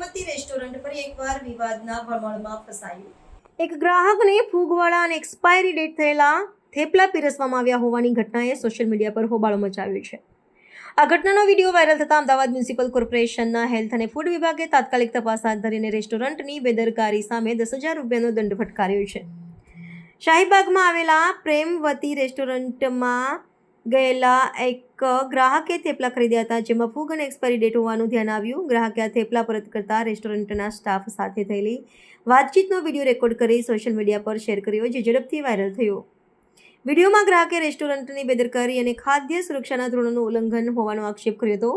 ફરીવાર વિવાદના ભમરમાં ફસાયું. એક ગ્રાહકને ફૂગવાળા અને એક્સપાયરી ડેટ થયેલા થેપલા પીરસવામાં આવ્યા હોવાની ઘટનાએ સોશિયલ મીડિયા પર હોબાળો મચાવ્યો છે. આ ઘટનાનો વીડિયો વાયરલ થતાં અમદાવાદ મ્યુનિસિપલ કોર્પોરેશનના હેલ્થ અને ફૂડ વિભાગે તાત્કાલિક તપાસ હાથ ધરીને રેસ્ટોરન્ટની બેદરકારી સામે દસ હજાર રૂપિયાનો દંડ ફટકાર્યો છે. શાહીબાગમાં આવેલા પ્રેમવતી રેસ્ટોરન્ટમાં ગયેલા એક ગ્રાહકે થેપલા ખરીદ્યા હતા, જેમાં ફૂગ અને એક્સપાયરી ડેટ હોવાનું ધ્યાન આવ્યું. ગ્રાહકે આ થેપલા પરત કરતા રેસ્ટોરન્ટના સ્ટાફ સાથે થયેલી વાતચીતનો વીડિયો રેકોર્ડ કરી સોશિયલ મીડિયા પર શેર કર્યો, જે ઝડપથી વાયરલ થયો. વિડીયોમાં ગ્રાહકે રેસ્ટોરન્ટની બેદરકારી અને ખાદ્ય સુરક્ષાના ધોરણોનું ઉલ્લંઘન હોવાનો આક્ષેપ કર્યો હતો.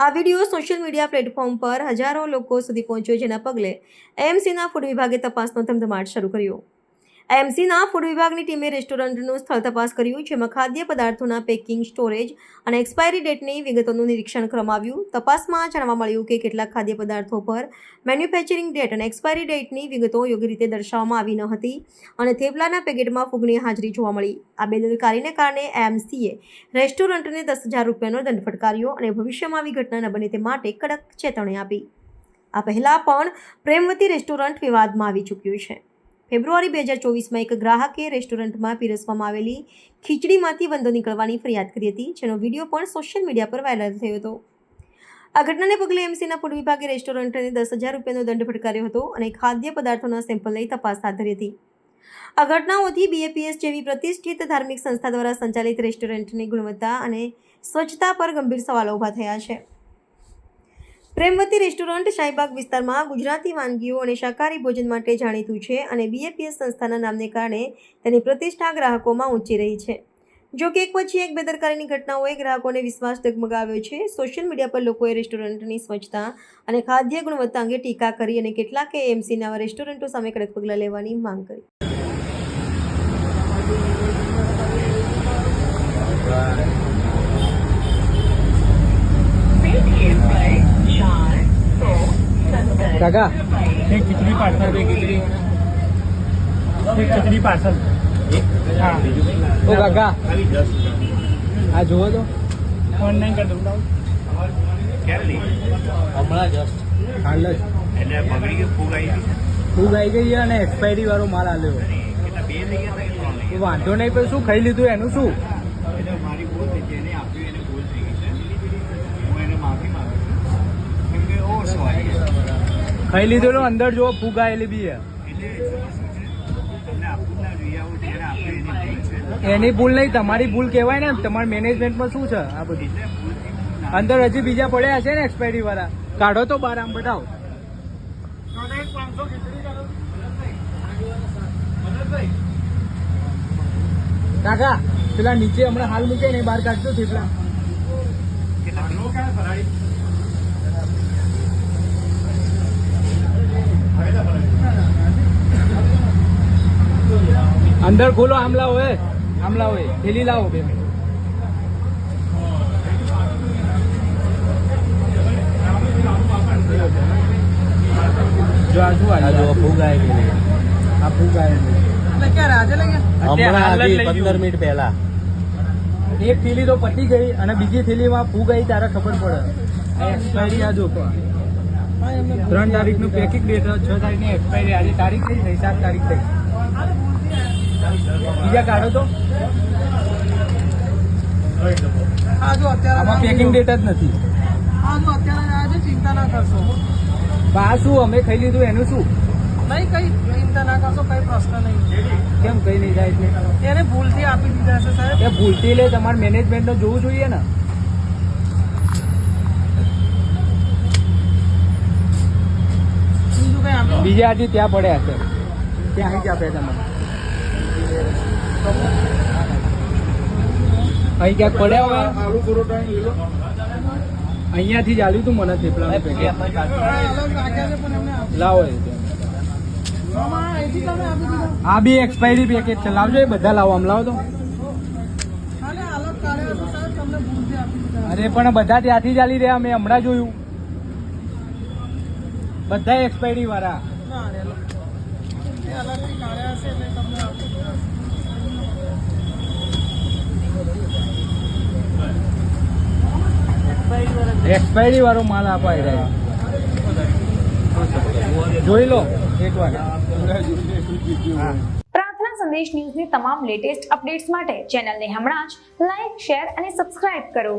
આ વીડિયો સોશિયલ મીડિયા પ્લેટફોર્મ પર હજારો લોકો સુધી પહોંચ્યો, જેના પગલે એમસીના ફૂડ વિભાગે તપાસનો ધમધમાટ શરૂ કર્યો. એમસીના ફૂડ વિભાગની ટીમે રેસ્ટોરન્ટનું સ્થળ તપાસ કર્યું, જેમાં ખાદ્ય પદાર્થોના પેકિંગ, સ્ટોરેજ અને એક્સપાયરી ડેટની વિગતોનું નિરીક્ષણ કરવામાં તપાસમાં જાણવા મળ્યું કે કેટલાક ખાદ્ય પદાર્થો પર મેન્યુફેક્ચરિંગ ડેટ અને એક્સપાયરી ડેટની વિગતો યોગ્ય રીતે દર્શાવવામાં આવી ન હતી અને થેપલાના પેકેટમાં ફૂગની હાજરી જોવા મળી. આ બેદરકારીને કારણે એમસીએ રેસ્ટોરન્ટને દસ હજાર રૂપિયાનો દંડ ફટકાર્યો અને ભવિષ્યમાં આવી ઘટના ન બને તે માટે કડક ચેતવણી આપી. આ પહેલાં પણ પ્રેમવતી રેસ્ટોરન્ટ વિવાદમાં આવી ચૂક્યું છે. ફેબ્રુઆરી બે હજાર ચોવીસમાં એક ગ્રાહકે રેસ્ટોરન્ટમાં પીરસવામાં આવેલી ખીચડીમાંથી વંદો નીકળવાની ફરિયાદ કરી હતી, જેનો વીડિયો પણ સોશિયલ મીડિયા પર વાયરલ થયો હતો. આ ઘટનાને પગલે એમસીના ફૂડ વિભાગે રેસ્ટોરન્ટને દસ હજાર રૂપિયાનો દંડ ફટકાર્યો હતો અને ખાદ્ય પદાર્થોના સેમ્પલ લઈ તપાસ હાથ ધરી હતી. આ ઘટનાઓથી બીએપીએસ જેવી પ્રતિષ્ઠિત ધાર્મિક સંસ્થા દ્વારા સંચાલિત રેસ્ટોરન્ટની ગુણવત્તા અને સ્વચ્છતા પર ગંભીર સવાલો ઊભા થયા છે. પ્રેમવતી રેસ્ટોરન્ટ શાહીબાગ વિસ્તારમાં ગુજરાતી વાનગીઓ અને શાકાહારી ભોજન માટે જાણીતું છે અને બીએપીએસ સંસ્થાના નામને કારણે તેની પ્રતિષ્ઠા ગ્રાહકોમાં ઊંચી રહી છે. જો કે એક પછી એક બેદરકારીની ઘટનાઓએ ગ્રાહકોને વિશ્વાસ ડગમગાવ્યો છે. સોશિયલ મીડિયા પર લોકોએ રેસ્ટોરન્ટની સ્વચ્છતા અને ખાદ્ય ગુણવત્તા અંગે ટીકા કરી અને કેટલાકે એમસીના રેસ્ટોરન્ટો સામે કડક પગલાં લેવાની માંગ કરી. કાકા? એક ખીચડી પાર્સલ બે ખીચડી. એક ખીચડી પાર્સલ. હા. ઓ કાકા. આ જુઓ તો. ઓનલાઈન કરી. દઉં હમણાં જસ્ટ હાલ જ. એટલે બગડી ગયું ફૂગ આવી ફૂગ ગઈ છે અને એક્સપાયરી વાળો માલ આવ્યો વાંધો નહીં પણ શું ખાઈ લીધું એનું શું? મારી ભૂલ થઈ જેને આપ્યું એને ભૂલ થઈ ગઈ છે હું એને માફી માંગુ છું કેમ કે ઓ સોરી ખાઈ લીધેલું, અંદર જો ફૂગાયેલી બી છે. છે એની ભૂલ છે નહીં, તમારી ભૂલ કહેવાય ને તમારા મેનેજમેન્ટમાં શું છે આ બધું? અંદર હજી બીજા પડ્યા હશે ને એક્સપાયરી વાળા. કાઢો તો બાર આમ બતાવો. કાકા, પેલા નીચે હમણાં હાલ મૂકે ને, બહાર કાઢજો થેપલા. અંદર ખોલો આમલા હોય. આમલા હોય. થેલી લાવો બે મિનિટ. જો આ શું આ ફૂગ આવી આ ફૂગ આવી ગઈ હમણાં હાલ જ આવી લઈ પંદર મિનિટ પહેલા. એક થેલી તો પતી ગઈ અને બીજી થેલીમાં ફૂગ આવી તારે ખબર પડે. એક્સપાયરી આ જો ત્રણ તારીખનું પેકિંગ ડેટ છ તારીખની એક્સપાયરી આજે તારીખ થઈ થઈ સાત તારીખ થઈ. બીજા કાઢો તો. આમાં પેકિંગ ડેટ જ નથી. ચિંતા ના કરશો. બા શું અમે ખાઈ લીધું? એનું શું? નહીં કઈ ચિંતા ના કરશો કઈ પ્રશ્ન નહીં. કેમ કઈ નહીં જાય એટલે? એને ભૂલથી આપી દીધા છે સાહેબ. એ ભૂલથી લે તમારે મેનેજમેન્ટનો જોવું જોઈએ ને. બીજું હજી ત્યાં પડ્યા છે. ત્યાં જ આપે તમને અહીં ક્યાંક પડ્યા હોય? અહીંયાથી જ આવ્યું તું મને આપી લાવો આ બી એક્સપાયરી પેકેટ છે. લાવજો એ બધા લાવો આમ લાવો તો. અરે પણ બધા ત્યાંથી ચાલી રહ્યા મેં હમણાં જોયું. બધા એક્સપાયરી વાળા ના અરે અલગ એ અલગથી કાઢ્યા હશે એટલે તમને આપી દીધા એક્સપાયરી વાળો માલ અપાઈ રહ્યો. જોઈ લો એકવાર પ્રાર્થના સંદેશ ન્યૂઝની તમામ લેટેસ્ટ અપડેટ્સ માટે ચેનલને હમણાં જ લાઇક શેર અને સબસ્ક્રાઇબ કરો.